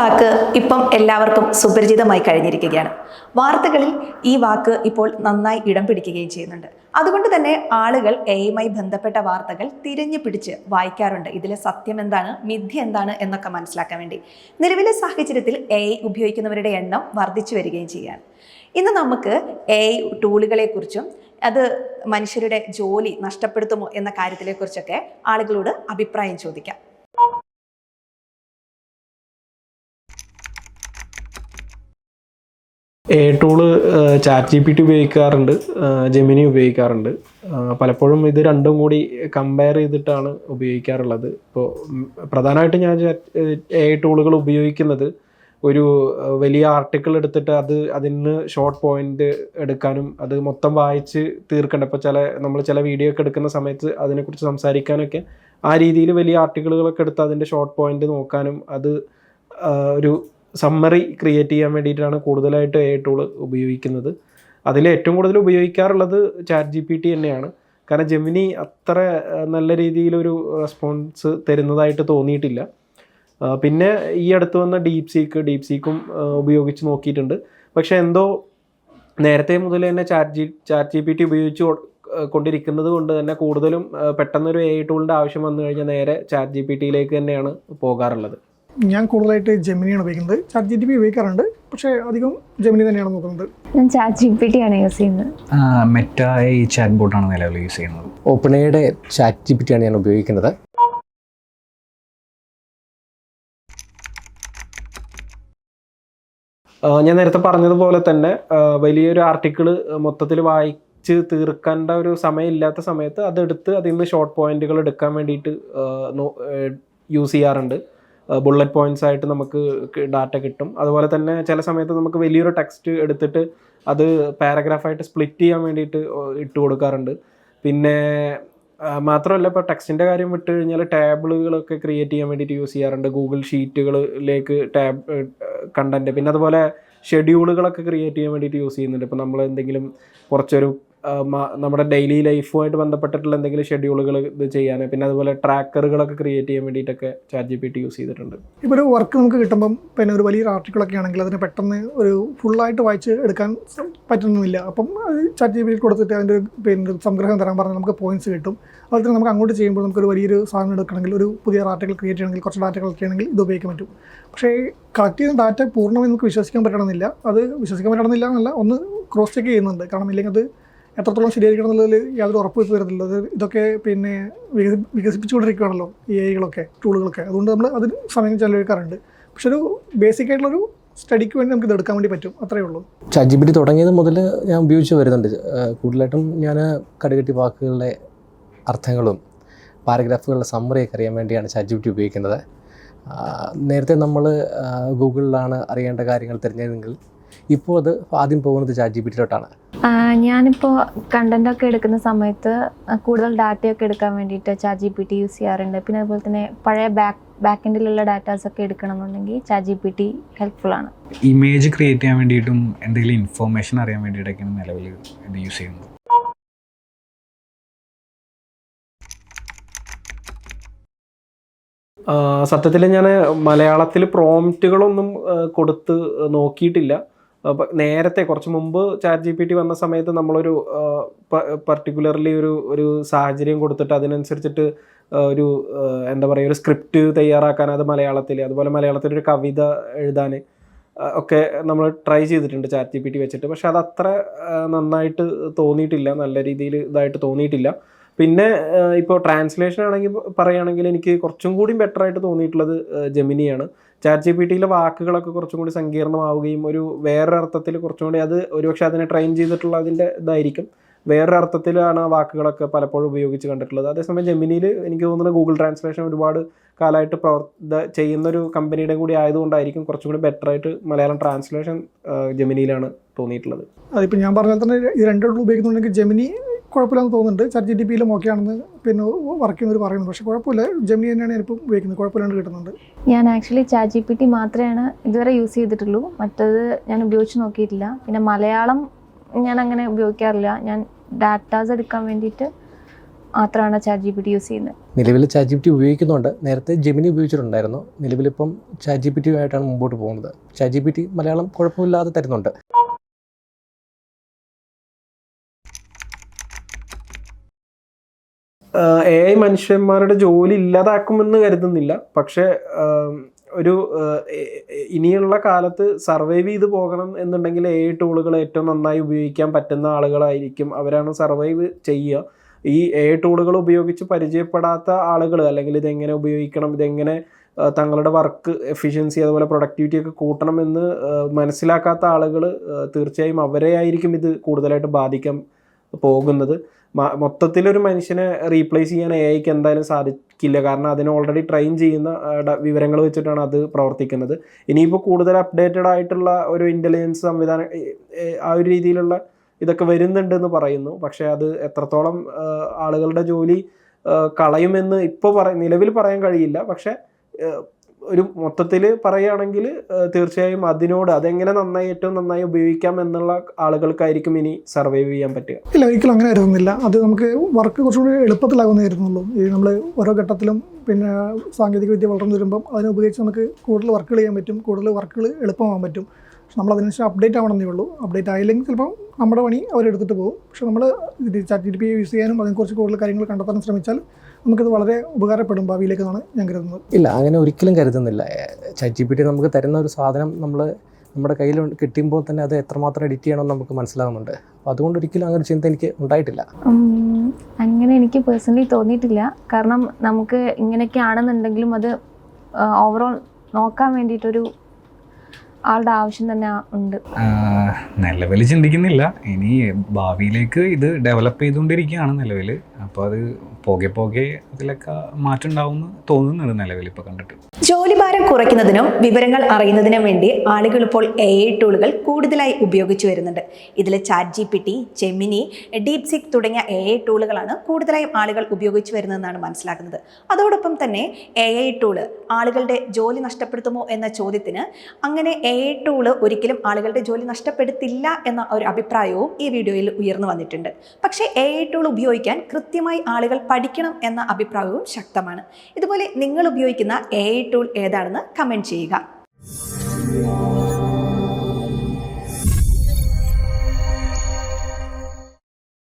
വാക്ക് ഇപ്പം എല്ലാവർക്കും സുപരിചിതമായി കഴിഞ്ഞിരിക്കുകയാണ്. വാർത്തകളിൽ ഈ വാക്ക് ഇപ്പോൾ നന്നായി ഇടം പിടിക്കുകയും ചെയ്യുന്നുണ്ട്. അതുകൊണ്ട് തന്നെ ആളുകൾ എയുമായി ബന്ധപ്പെട്ട വാർത്തകൾ തിരഞ്ഞു പിടിച്ച് വായിക്കാറുണ്ട്. ഇതിലെ സത്യം എന്താണ് മിഥ്യ എന്താണ് എന്നൊക്കെ മനസ്സിലാക്കാൻ വേണ്ടി. നിലവിലെ സാഹചര്യത്തിൽ എ ഉപയോഗിക്കുന്നവരുടെ എണ്ണം വർദ്ധിച്ചു വരികയും ചെയ്യുകയാണ് ഇന്ന് നമുക്ക് എ ടൂളുകളെക്കുറിച്ചും അത് മനുഷ്യരുടെ ജോലി നഷ്ടപ്പെടുത്തുമോ എന്ന കാര്യത്തിലെക്കുറിച്ചൊക്കെ ആളുകളോട് അഭിപ്രായം ചോദിക്കാം. A tool chat G P T ഉപയോഗിക്കാറുണ്ട്. ജെമിനി ഉപയോഗിക്കാറുണ്ട് പലപ്പോഴും ഇത് രണ്ടും കൂടി കമ്പയർ ചെയ്തിട്ടാണ് ഉപയോഗിക്കാറുള്ളത്. ഇപ്പോൾ പ്രധാനമായിട്ടും ഞാൻ എ ടൂളുകൾ ഉപയോഗിക്കുന്നത് ഒരു വലിയ ആർട്ടിക്കിൾ എടുത്തിട്ട് അത് അതിന് ഷോർട്ട് പോയിന്റ് എടുക്കാനും അത് മൊത്തം വായിച്ച് തീർക്കേണ്ട ഇപ്പോൾ ചില നമ്മൾ ചില വീഡിയോ ഒക്കെ എടുക്കുന്ന സമയത്ത് അതിനെക്കുറിച്ച് സംസാരിക്കാനൊക്കെ ആ രീതിയിൽ വലിയ ആർട്ടിക്കിളുകളൊക്കെ എടുത്ത് അതിന്റെ ഷോർട്ട് പോയിന്റ് നോക്കാനും അത് ഒരു സമ്മറി ക്രിയേറ്റ് ചെയ്യാൻ വേണ്ടിയിട്ടാണ് കൂടുതലായിട്ട് എ ടൂൾ ഉപയോഗിക്കുന്നത്. അതിൽ ഏറ്റവും കൂടുതൽ ഉപയോഗിക്കാറുള്ളത് ചാറ്റ് ജി പി ടി തന്നെയാണ്. കാരണം ജെമിനി അത്ര നല്ല രീതിയിലൊരു റെസ്പോൺസ് തരുന്നതായിട്ട് തോന്നിയിട്ടില്ല. പിന്നെ ഈ അടുത്ത് വന്ന ഡീപ് സീക്ക് ഡീപ് സീക്കും ഉപയോഗിച്ച് നോക്കിയിട്ടുണ്ട്. പക്ഷേ എന്തോ നേരത്തെ മുതൽ തന്നെ chat G chat G P T ഉപയോഗിച്ച് കൊണ്ടിരിക്കുന്നത് കൊണ്ട് തന്നെ കൂടുതലും പെട്ടെന്നൊരു എ ടൂളിന്റെ ആവശ്യം വന്നു കഴിഞ്ഞാൽ നേരെ ചാറ്റ് ജി പി ടിയിലേക്ക് തന്നെയാണ് പോകാറുള്ളത്. ഞാൻ കൂടുതലായിട്ട് ജെമിനിയാണ് ഉപയോഗിക്കുന്നത്. ചാറ്റ് ജി ടി പി ഉപയോഗിക്കാറുണ്ട്. പക്ഷേ അധികം ജെമിനി തന്നെയാണ് നോക്കുന്നത്. ഞാൻ ചാറ്റ് ജി പി ടി ആണ് യൂസ് ചെയ്യുന്നത്. മെറ്റ ഈ ചാറ്റ് ബോട്ടാണ് നിലവിൽ യൂസ് ചെയ്യുന്നത്. ഓപ്പണയുടെ ചാറ്റ് ജി പി ടി ആണ് ഞാൻ ഉപയോഗിക്കുന്നത്. ഞാൻ നേരത്തെ പറഞ്ഞതുപോലെ തന്നെ വലിയൊരു ആർട്ടിക്കിൾ മൊത്തത്തിൽ വായിച്ച് തീർക്കേണ്ട ഒരു സമയമില്ലാത്ത സമയത്ത് അതെടുത്ത് അതിൽ നിന്ന് ഷോർട്ട് പോയിന്റുകൾ എടുക്കാൻ വേണ്ടിയിട്ട് യൂസ് ചെയ്യാറുണ്ട്. ബുള്ളറ്റ് പോയിന്റ്സ് ആയിട്ട് നമുക്ക് ഡാറ്റ കിട്ടും. അതുപോലെ തന്നെ ചില സമയത്ത് നമുക്ക് വലിയൊരു ടെക്സ്റ്റ് എടുത്തിട്ട് അത് പാരഗ്രാഫായിട്ട് സ്പ്ലിറ്റ് ചെയ്യാൻ വേണ്ടിയിട്ട് ഇട്ട് കൊടുക്കാറുണ്ട്. പിന്നെ മാത്രമല്ല ഇപ്പോൾ ടെക്സ്റ്റിന്റെ കാര്യം വിട്ട് കഴിഞ്ഞാൽ ടാബിളുകളൊക്കെ ക്രിയേറ്റ് ചെയ്യാൻ വേണ്ടിയിട്ട് യൂസ് ചെയ്യാറുണ്ട്. ഗൂഗിൾ ഷീറ്റുകളിലേക്ക് ടാബ് കണ്ടന്റ് പിന്നെ അതുപോലെ ഷെഡ്യൂളുകളൊക്കെ ക്രിയേറ്റ് ചെയ്യാൻ വേണ്ടിയിട്ട് യൂസ് ചെയ്യുന്നുണ്ട്. ഇപ്പോൾ നമ്മൾ എന്തെങ്കിലും കുറച്ചൊരു നമ്മുടെ ഡെയിലി ലൈഫുമായിട്ട് ബന്ധപ്പെട്ടിട്ടുള്ള എന്തെങ്കിലും ഷെഡ്യൂളുകൾ ഇത് ചെയ്യാൻ പിന്നെ അതുപോലെ ട്രാക്കറുകളൊക്കെ ക്രിയേറ്റ് ചെയ്യാൻ വേണ്ടിയിട്ടൊക്കെ chat G P T use ചെയ്തിട്ടുണ്ട്. ഇപ്പോൾ ഒരു വർക്ക് നമുക്ക് കിട്ടുമ്പം പിന്നെ ഒരു വലിയൊരു ആർട്ടിക്കിളൊക്കെ ആണെങ്കിൽ അതിനെ പെട്ടെന്ന് ഒരു ഫുള്ളായിട്ട് വായിച്ച് എടുക്കാൻ പറ്റുന്നില്ല. അപ്പം ചാറ്റ് ജി പി ടി കൊടുത്തിട്ട് അതിന്റെ ഒരു പിന്നെ സംഗ്രഹം തരാൻ പറഞ്ഞാൽ നമുക്ക് പോയിന്റ്സ് കിട്ടും. അതുപോലെ തന്നെ നമുക്ക് അങ്ങോട്ട് ചെയ്യുമ്പോൾ നമുക്കൊരു വലിയൊരു സാധനം എടുക്കണമെങ്കിൽ ഒരു പുതിയ ആർട്ടിക്കിൾ ക്രിയേറ്റ് ചെയ്യണമെങ്കിൽ കുറച്ച് ഡാറ്റ കളക്ട് ചെയ്യണമെങ്കിൽ ഇത് ഉപയോഗിക്കാൻ പറ്റും. പക്ഷേ കളക്ട് ചെയ്യുന്ന ഡാറ്റ പൂർണമായി നമുക്ക് വിശ്വസിക്കാൻ പറ്റണമെന്നില്ല. അത് വിശ്വസിക്കാൻ പറ്റണമെന്നില്ല എന്നല്ല ഒന്ന് ക്രോസ് ചെക്ക് ചെയ്യുന്നുണ്ട്. കാരണം ഇല്ലെങ്കിൽ അത് എത്രത്തോളം ശരിയായിരിക്കണം എന്നുള്ളതിൽ യാതൊരു ഉറപ്പ് വരുന്നില്ല അത് ഇതൊക്കെ പിന്നെ വികസി- വികസിപ്പിച്ചുകൊണ്ടിരിക്കുകയാണല്ലോ ഈ ഐകളൊക്കെ ടൂളുകളൊക്കെ അതുകൊണ്ട് നമ്മൾ അതിന് സമയം ചെലവഴിക്കാറുണ്ട്. പക്ഷെ ഒരു ബേസിക് ആയിട്ടുള്ളൊരു സ്റ്റഡിക്ക് വേണ്ടി നമുക്ക് ഇത് എടുക്കാൻ വേണ്ടി പറ്റും. അത്രയേ ഉള്ളൂ. ജി തുടങ്ങിയത് മുതൽ ഞാൻ ഉപയോഗിച്ച് വരുന്നുണ്ട്. കൂടുതലായിട്ടും ഞാൻ കടുകട്ടി വാക്കുകളുടെ അർത്ഥങ്ങളും പാരഗ്രാഫുകളുടെ സമ്മറിയൊക്കെ അറിയാൻ വേണ്ടിയാണ് ചാറ്റ് ഉപയോഗിക്കുന്നത്. നേരത്തെ നമ്മൾ ഗൂഗിളിലാണ് അറിയേണ്ട കാര്യങ്ങൾ തിരഞ്ഞെങ്കിൽ ഇപ്പോൾ അത് ആദ്യം പോകുന്നത് ചാറ്റ് ജി ബി ഞാനിപ്പോൾ കണ്ടന്റ് ഒക്കെ എടുക്കുന്ന സമയത്ത് കൂടുതൽ ഡാറ്റയൊക്കെ എടുക്കാൻ വേണ്ടിയിട്ട് chat G P T use ചെയ്യാറുണ്ട്. പിന്നെ അതുപോലെ തന്നെ പഴയ ബാക്ക് ബാക്ക് എൻഡിലുള്ള ഡാറ്റാസ് ഒക്കെ എടുക്കണമെന്നുണ്ടെങ്കിൽ chat G P T helpful ആണ്. ഇമേജ് ക്രിയേറ്റ് ചെയ്യാൻ വേണ്ടിയിട്ടും എന്തെങ്കിലും ഇൻഫോർമേഷൻ അറിയാൻ വേണ്ടിയിട്ടൊക്കെയാണ് നിലവിൽ ഇത് യൂസ് ചെയ്യുന്നത്. സത്യത്തിൽ ഞാൻ മലയാളത്തിൽ പ്രോംപ്റ്റുകളൊന്നും കൊടുത്ത് നോക്കിയിട്ടില്ല. നേരത്തെ കുറച്ച് മുമ്പ് ചാറ്റ് ജി പി ടി വന്ന സമയത്ത് നമ്മളൊരു പർട്ടിക്കുലർലി ഒരു ഒരു സാഹചര്യം കൊടുത്തിട്ട് അതിനനുസരിച്ചിട്ട് ഒരു എന്താ പറയുക ഒരു സ്ക്രിപ്റ്റ് തയ്യാറാക്കാൻ അത് മലയാളത്തിൽ അതുപോലെ മലയാളത്തിൽ ഒരു കവിത എഴുതാൻ ഒക്കെ നമ്മൾ ട്രൈ ചെയ്തിട്ടുണ്ട് ചാറ്റ് ജി പി ടി വെച്ചിട്ട്. പക്ഷെ അത് അത്ര നന്നായിട്ട് തോന്നിയിട്ടില്ല നല്ല രീതിയിൽ ഇതായിട്ട് തോന്നിയിട്ടില്ല. പിന്നെ ഇപ്പോൾ ട്രാൻസ്ലേഷൻ ആണെങ്കിൽ പറയുകയാണെങ്കിൽ എനിക്ക് കുറച്ചും കൂടി ബെറ്റർ ആയിട്ട് തോന്നിയിട്ടുള്ളത് ജെമിനിയാണ്. ചാറ്റ് ജി പി ടിയിലെ വാക്കുകളൊക്കെ കുറച്ചും കൂടി സങ്കീർണമാവുകയും ഒരു വേറൊരർത്ഥത്തിൽ കുറച്ചും കൂടി അത് ഒരുപക്ഷെ അതിനെ ട്രെയിൻ ചെയ്തിട്ടുള്ള അതിന്റെ ഇതായിരിക്കും. വേറൊരർത്ഥത്തിലാണ് ആ വാക്കുകളൊക്കെ പലപ്പോഴും ഉപയോഗിച്ച് കണ്ടിട്ടുള്ളത്. അതേസമയം ജെമിനിയിൽ എനിക്ക് തോന്നുന്നത് ഗൂഗിൾ ട്രാൻസ്ലേഷൻ ഒരുപാട് കാലമായിട്ട് പ്രവർത്ത ചെയ്യുന്നൊരു കമ്പനിയുടെ കൂടി ആയതുകൊണ്ടായിരിക്കും കുറച്ചും കൂടി ബെറ്റർ ആയിട്ട് മലയാളം ട്രാൻസ്ലേഷൻ ജെമിനിയിലാണ് തോന്നിയിട്ടുള്ളത്. അതിപ്പോൾ ഞാൻ പറഞ്ഞാൽ തന്നെ ഈ രണ്ടും ഉപയോഗിക്കുന്നുണ്ടെങ്കിൽ ജെമിനി കുഴപ്പമില്ലെന്ന് തോന്നുന്നുണ്ട്. ചാറ്റ് ജി ഡി പിയിലും ഓക്കെയാണെന്ന് പിന്നെ വർക്ക് ചെയ്യുന്നവർ പറയുന്നു പക്ഷേ കുഴപ്പമില്ല. ജെമിനി തന്നെയാണ് ഞാനിപ്പോൾ ഉപയോഗിക്കുന്നത്. കുഴപ്പമില്ലാണ്ട് കിട്ടുന്നുണ്ട്. ഞാൻ actually chat G P T മാത്രമാണ് ഇതുവരെ യൂസ് ചെയ്തിട്ടുള്ളൂ. മറ്റത് ഞാൻ ഉപയോഗിച്ച് നോക്കിയിട്ടില്ല. പിന്നെ മലയാളം ഞാൻ അങ്ങനെ ഉപയോഗിക്കാറില്ല. ഞാൻ ഡാറ്റാസ് എടുക്കാൻ വേണ്ടിയിട്ട് മാത്രമാണ് chat G P T use ചെയ്യുന്നത്. നിലവിൽ ചാറ്റ് ജി പി ടി ഉപയോഗിക്കുന്നുണ്ട്. നേരത്തെ ജെമിനി ഉപയോഗിച്ചിട്ടുണ്ടായിരുന്നു. നിലവിലിപ്പം ചാറ്റ് ജി പി ടി ആയിട്ടാണ് മുമ്പോട്ട് പോകുന്നത്. Chat G P T Malayalam കുഴപ്പമില്ലാതെ തരുന്നുണ്ട്. എ ഐ മനുഷ്യന്മാരുടെ ജോലി ഇല്ലാതാക്കുമെന്ന് കരുതുന്നില്ല. പക്ഷേ ഒരു ഇനിയുള്ള കാലത്ത് സർവൈവ് ചെയ്ത് പോകണം എന്നുണ്ടെങ്കിൽ എ ഐ ടൂളുകൾ ഏറ്റവും നന്നായി ഉപയോഗിക്കാൻ പറ്റുന്ന ആളുകളായിരിക്കും. അവരാണ് സർവൈവ് ചെയ്യുക. ഈ എ ടൂളുകൾ ഉപയോഗിച്ച് പരിചയപ്പെടാത്ത ആളുകൾ അല്ലെങ്കിൽ ഇതെങ്ങനെ ഉപയോഗിക്കണം ഇതെങ്ങനെ തങ്ങളുടെ വർക്ക് എഫിഷ്യൻസി അതുപോലെ പ്രൊഡക്ടിവിറ്റി ഒക്കെ കൂട്ടണം എന്ന് മനസ്സിലാക്കാത്ത ആളുകൾ തീർച്ചയായും അവരെ ആയിരിക്കും ഇത് കൂടുതലായിട്ട് ബാധിക്കാൻ പോകുന്നത്. മ- മൊത്തത്തിലൊരു മനുഷ്യനെ റീപ്ലേസ് ചെയ്യാൻ എ ഐക്ക് എന്തായാലും സാധിക്കില്ല. കാരണം അതിനെ ഓൾറെഡി ട്രെയിൻ ചെയ്യുന്ന വിവരങ്ങൾ വെച്ചിട്ടാണ് അത് പ്രവർത്തിക്കുന്നത്. ഇനിയിപ്പോൾ കൂടുതൽ അപ്ഡേറ്റഡ് ആയിട്ടുള്ള ഒരു ഇന്റലിജൻസ് സംവിധാനം ആ ഒരു രീതിയിലുള്ള ഇതൊക്കെ വരുന്നുണ്ട് എന്ന് പറയുന്നു. പക്ഷേ അത് എത്രത്തോളം ആളുകളുടെ ജോലി കളയുമെന്ന് ഇപ്പോൾ പറ നിലവിൽ പറയാൻ കഴിയില്ല. പക്ഷേ ഒരു മൊത്തത്തിൽ പറയുകയാണെങ്കിൽ തീർച്ചയായും അതിനോട് അതെങ്ങനെ നന്നായി ഏറ്റവും നന്നായി ഉപയോഗിക്കാം എന്നുള്ള ആളുകൾക്കായിരിക്കും ഇനി സർവൈവ് ചെയ്യാൻ പറ്റുക. ഇല്ല ഒരിക്കലും അങ്ങനെ ആയിരുന്നില്ല. അത് നമുക്ക് വർക്ക് കുറച്ചുകൂടി എളുപ്പത്തിലാകുന്നതായിരുന്നുള്ളൂ. ഈ നമ്മൾ ഓരോ ഘട്ടത്തിലും പിന്നെ സാങ്കേതിക വിദ്യ വളർന്നു വരുമ്പം അതിനെ ഉപയോഗിച്ച് നമുക്ക് കൂടുതൽ വർക്കുകൾ ചെയ്യാൻ പറ്റും കൂടുതൽ വർക്കുകൾ എളുപ്പമാകാൻ പറ്റും. പക്ഷെ നമ്മൾ അതിനനുസരിച്ച് അപ്ഡേറ്റ് ആവണമെന്നേ ഉള്ളൂ. അപ്ഡേറ്റ് ആയില്ലെങ്കിൽ ചിലപ്പം നമ്മുടെ പണി അവരെടുത്തിട്ട് പോകും. പക്ഷെ നമ്മൾ ഇത് ചാറ്റ് ജി പി യൂസ് ചെയ്യാനും അതിനെക്കുറിച്ച് കൂടുതൽ കാര്യങ്ങൾ കണ്ടെത്താനും ശ്രമിച്ചാൽ നമുക്കിത് വളരെ ഉപകാരപ്പെടും ഭാവിയിലേക്കെന്നാണ് ഞാൻ കരുതുന്നത്. ഇല്ല അങ്ങനെ ഒരിക്കലും കരുതുന്നില്ല. ചാറ്റ് ജി പി ടി നമുക്ക് തരുന്ന ഒരു സാധനം നമ്മൾ നമ്മുടെ കയ്യിൽ കിട്ടുമ്പോൾ തന്നെ അത് എത്രമാത്രം എഡിറ്റ് ചെയ്യണമെന്ന് നമുക്ക് മനസ്സിലാകുന്നുണ്ട് അപ്പോൾ അതുകൊണ്ട് ഒരിക്കലും അങ്ങനെ ചിന്ത എനിക്ക് ഉണ്ടായിട്ടില്ല. അങ്ങനെ എനിക്ക് പേഴ്സണലി തോന്നിയിട്ടില്ല. കാരണം നമുക്ക് ഇങ്ങനെയൊക്കെ ആണെന്നുണ്ടെങ്കിലും അത് ഓവറോൾ നോക്കാൻ വേണ്ടിയിട്ടൊരു ആളുടെ ആവശ്യം തന്നെ ഉണ്ട്. നിലവിൽ ചിന്തിക്കുന്നില്ല. ഇനി ഭാവിയിലേക്ക് ഇത് ഡെവലപ്പ് ചെയ്തുകൊണ്ടിരിക്കുകയാണ് നിലവിൽ അപ്പോൾ അത് പോകെ പോകെ അതിലൊക്കെ മാറ്റം ഉണ്ടാവും തോന്നുന്നുണ്ട് നിലവിൽ ഇപ്പോൾ കണ്ടിട്ട്. ജോലിഭാരം കുറയ്ക്കുന്നതിനും വിവരങ്ങൾ അറിയുന്നതിനും വേണ്ടി ആളുകൾ ഇപ്പോൾ എ ഐ ടൂളുകൾ കൂടുതലായി ഉപയോഗിച്ചു വരുന്നുണ്ട്. ഇതിൽ chat G P T Gemini DeepSeek തുടങ്ങിയ എ ഐ ടൂളുകളാണ് കൂടുതലായും ആളുകൾ ഉപയോഗിച്ചു വരുന്നതെന്നാണ് മനസ്സിലാക്കുന്നത്. അതോടൊപ്പം തന്നെ എ ഐ ടൂൾ ആളുകളുടെ ജോലി നഷ്ടപ്പെടുത്തുമോ എന്ന ചോദ്യത്തിന് അങ്ങനെ എ ഐ ടൂൾ ഒരിക്കലും ആളുകളുടെ ജോലി നഷ്ടപ്പെടുത്തില്ല എന്ന ഒരു അഭിപ്രായവും ഈ വീഡിയോയിൽ ഉയർന്നു വന്നിട്ടുണ്ട്. പക്ഷേ എ ഐ ടൂൾ ഉപയോഗിക്കാൻ കൃത്യമായി ആളുകൾ പഠിക്കണം എന്ന അഭിപ്രായവും ശക്തമാണ്. ഇതുപോലെ നിങ്ങൾ ഉപയോഗിക്കുന്ന എ ഐ ടൂൾ ഏതാണെന്ന് കമന്റ് ചെയ്യുക.